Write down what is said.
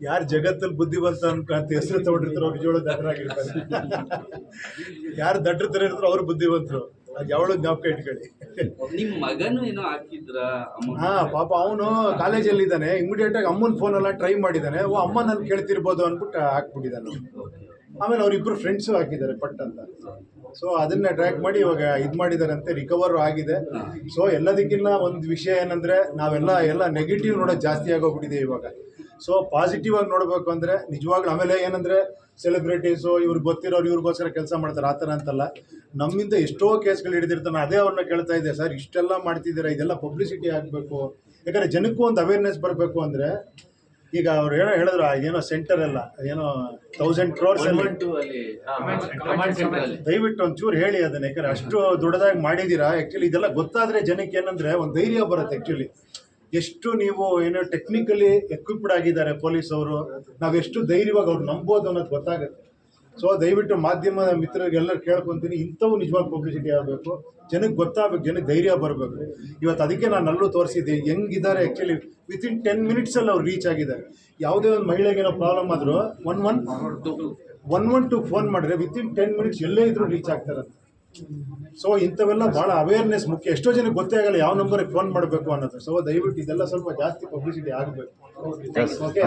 ಯಾರು ಜಗತ್ತಲ್ಲಿ ಬುದ್ಧಿವಂತ ಅನ್ಕೊಂತ ಹೆಸರು ತಗೊಂಡಿರ್ತಾರೋ ಅವ್ರು ಜೋಳ ದಡ್ಡರಾಗಿರ್ತಾರೆ ಯಾರು ದಡ್ರ ಥರ ಇರ್ತಾರೋ ಅವ್ರು ಬುದ್ಧಿವಂತರು ಅದು ಯಾವಳು ಜ್ಞಾಪಕ ಇಟ್ಕೊಳ್ಳಿ. ನಿಮ್ಮ ಮಗನು ಏನೋ ಹಾಕಿದ್ರ ಹಾ ಪಾಪ ಅವನು ಕಾಲೇಜಲ್ಲಿ ಇದ್ದಾನೆ ಇಮಿಡಿಯೇಟ್ ಆಗಿ ಅಮ್ಮನ ಫೋನೆಲ್ಲ ಟ್ರೈ ಮಾಡಿದ್ದಾನೆ ಓ ಅಮ್ಮ ನಾನು ಕೇಳ್ತಿರ್ಬೋದು ಅಂದ್ಬಿಟ್ಟು ಹಾಕ್ಬಿಟ್ಟಿದ್ದಾನೆ ಆಮೇಲೆ ಅವರಿಬ್ಬರು ಫ್ರೆಂಡ್ಸು ಹಾಕಿದ್ದಾರೆ ಪಟ್ ಅಂತ. ಸೊ ಅದನ್ನ ಟ್ರ್ಯಾಕ್ ಮಾಡಿ ಇವಾಗ ಇದು ಮಾಡಿದಾರಂತೆ ರಿಕವರ್ ಆಗಿದೆ. ಸೊ ಎಲ್ಲದಕ್ಕಿಂತ ಒಂದು ವಿಷಯ ಏನಂದ್ರೆ, ನಾವೆಲ್ಲ, ಎಲ್ಲ ನೆಗೆಟಿವ್ ನೋಡೋದು ಜಾಸ್ತಿ ಆಗೋಗ್ಬಿಟ್ಟಿದೆ ಇವಾಗ. ಸೊ ಪಾಸಿಟಿವ್ ಆಗಿ ನೋಡಬೇಕು ಅಂದ್ರೆ, ನಿಜವಾಗ್ಲೂ ಆಮೇಲೆ ಏನಂದ್ರೆ ಸೆಲೆಬ್ರಿಟೀಸು ಇವ್ರಿಗೆ ಗೊತ್ತಿರೋರು ಇವ್ರಿಗೋಸ್ಕರ ಕೆಲಸ ಮಾಡ್ತಾರೆ, ಆ ಥರ ಅಂತಲ್ಲ. ನಮ್ಮಿಂದ ಎಷ್ಟೋ ಕೇಸ್ಗಳು ಹಿಡಿದಿರ್ತಾನೆ, ಅದೇ ಅವ್ರನ್ನ ಕೇಳ್ತಾ ಇದೆ, ಸರ್, ಇಷ್ಟೆಲ್ಲ ಮಾಡ್ತಿದ್ದೀರಾ? ಇದೆಲ್ಲ ಪಬ್ಲಿಸಿಟಿ ಆಗಬೇಕು. ಯಾಕಂದ್ರೆ ಜನಕ್ಕೂ ಒಂದು ಅವೇರ್ನೆಸ್ ಬರಬೇಕು ಅಂದ್ರೆ ಈಗ ಅವ್ರು ಏನೋ ಹೇಳಿದ್ರು ಆ ಏನೋ ಸೆಂಟರ್ ಎಲ್ಲ ಏನೋ ತೌಸಂಡ್ ಕ್ರೋರ್ಸ್ ದಯವಿಟ್ಟು ಒಂಚೂರು ಹೇಳಿ ಅದನ್ನ ಯಾಕಂದ್ರೆ ಅಷ್ಟು ದೊಡ್ಡದಾಗಿ ಮಾಡಿದೀರಾ ಆ್ಯಕ್ಚುಲಿ ಇದೆಲ್ಲ ಗೊತ್ತಾದ್ರೆ ಜನಕ್ಕೆ ಏನಂದ್ರೆ ಒಂದು ಧೈರ್ಯ ಬರುತ್ತೆ ಆ್ಯಕ್ಚುಲಿ ಎಷ್ಟು ನೀವು ಏನೋ ಟೆಕ್ನಿಕಲಿ ಎಕ್ವಿಪ್ಡ್ ಆಗಿದ್ದಾರೆ ಪೊಲೀಸ್ ಅವರು ನಾವೆಷ್ಟು ಧೈರ್ಯವಾಗಿ ಅವ್ರು ನಂಬೋದು ಅನ್ನೋದು ಗೊತ್ತಾಗುತ್ತೆ. ಸೊ ದಯವಿಟ್ಟು ಮಾಧ್ಯಮದ ಮಿತ್ರರಿಗೆಲ್ಲ ಕೇಳ್ಕೊತೀನಿ. ಇಂಥವು ನಿಜವಾಗಿ ಪಬ್ಲಿಸಿಟಿ ಆಗಬೇಕು. ಜನಕ್ಕೆ ಗೊತ್ತಾಗಬೇಕು ಜನಕ್ಕೆ ಧೈರ್ಯ ಬರಬೇಕು. ಇವತ್ತು ಅದಕ್ಕೆ ನಾನು ಅಲ್ಲೂ ತೋರಿಸಿದ್ದೆ. ಹೆಂಗಿದ್ದಾರೆ ಆ್ಯಕ್ಚುಲಿ ವಿತಿನ್ ಟೆನ್ ಮಿನಿಟ್ಸಲ್ಲಿ ಅವ್ರು ರೀಚ್ ಆಗಿದ್ದಾರೆ. ಯಾವುದೇ ಒಂದು ಮಹಿಳೆಗೆ ಏನೋ ಪ್ರಾಬ್ಲಮ್ ಆದರೂ one one one one two phone ಮಾಡಿದ್ರೆ ವಿತಿನ್ ಟೆನ್ ಮಿನಿಟ್ಸ್ ಎಲ್ಲೇ ಇದ್ರೂ ರೀಚ್ ಆಗ್ತಾರಂತೆ ಸೊ ಇಂಥವೆಲ್ಲ ಭಾಳ ಅವೇರ್ನೆಸ್ ಮುಖ್ಯ. ಎಷ್ಟೋ ಜನಕ್ಕೆ ಗೊತ್ತೇ ಆಗಲ್ಲ ಯಾವ ನಂಬರಿಗೆ ಫೋನ್ ಮಾಡಬೇಕು ಅನ್ನೋದು. ಸೊ ದಯವಿಟ್ಟು ಇದೆಲ್ಲ ಸ್ವಲ್ಪ ಜಾಸ್ತಿ ಪಬ್ಲಿಸಿಟಿ ಆಗಬೇಕು. ಓಕೆ